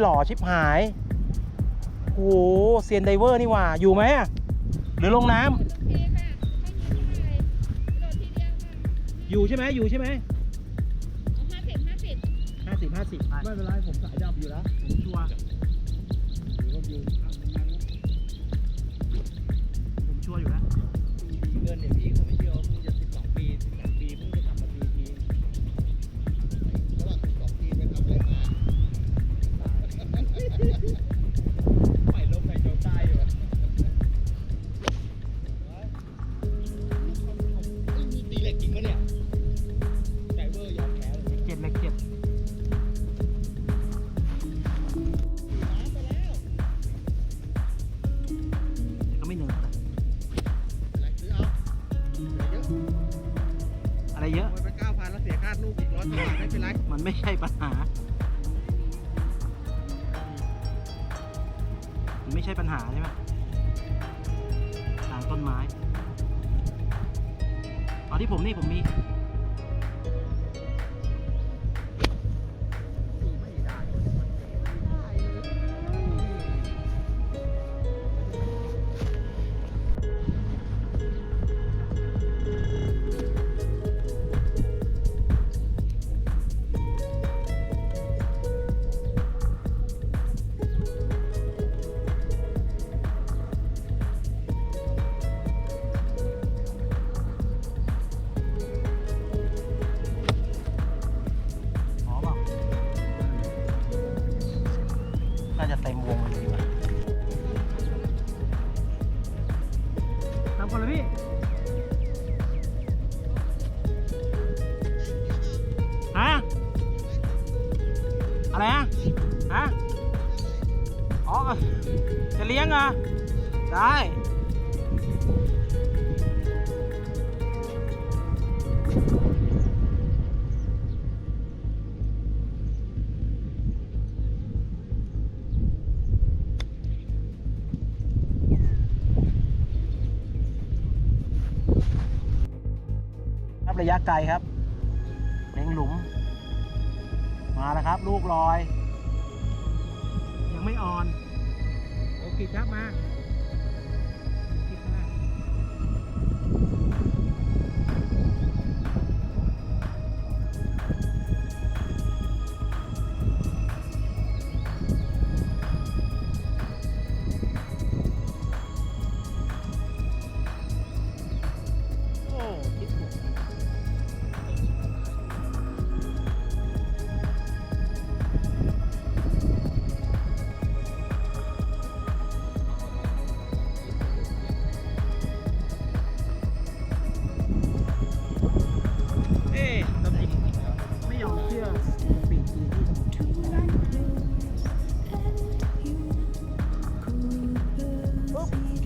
หล่อชิบหายโอ้โหเซียนไดเวอร์นี่ว่าอยู่ไหมหรือลงน้ำอยู่ใช่ไหมอยู่ใช่ไหมห้าสิบห้าสิบห้าสิบห้าสิบไม่เป็นไรผมสายดับอยู่แล้วผมชัวร์ผมชัวร์อยู่แล้ว เยอะโอนไปเก้าพันแล้วเสียค่าลูกอีกร้อยกว่าบาทไม่เป็นไรมันไม่ใช่ปัญหา มันไม่ใช่ปัญหาใช่ไหมทางต้นไม้ เอาที่ผมนี่ผมมีไม่ น่าจะเต็มวงเลยดีกว่าทำก่อนเลยพี่ฮะอะไรฮะฮะอ๋อจะเลี้ยงเหรอะได้ ระยะไกลครับเล็งหลุม มาแล้วครับ ลูกลอย ยังไม่อ่อน โอเคครับมา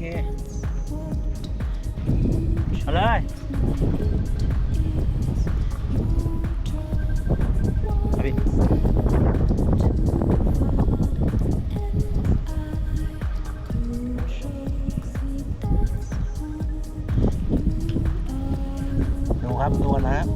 เคเอาเลย เอาดิดูครับดูนะครับ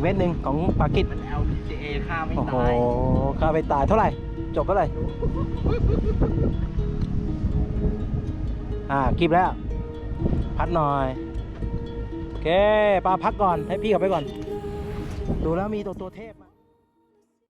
ออีกเม็ดหนึ่งของปากิจมัน LPGA ค่าไม่โอ้โหตายค่าไปตายเท่าไหร่ จบเท่าไหร่ อ่ากิบแล้ว พัดหน่อย โอเคปลาพักก่อน ให้พี่กลับไปก่อน ดูแล้วมีตัวตัวเทพมา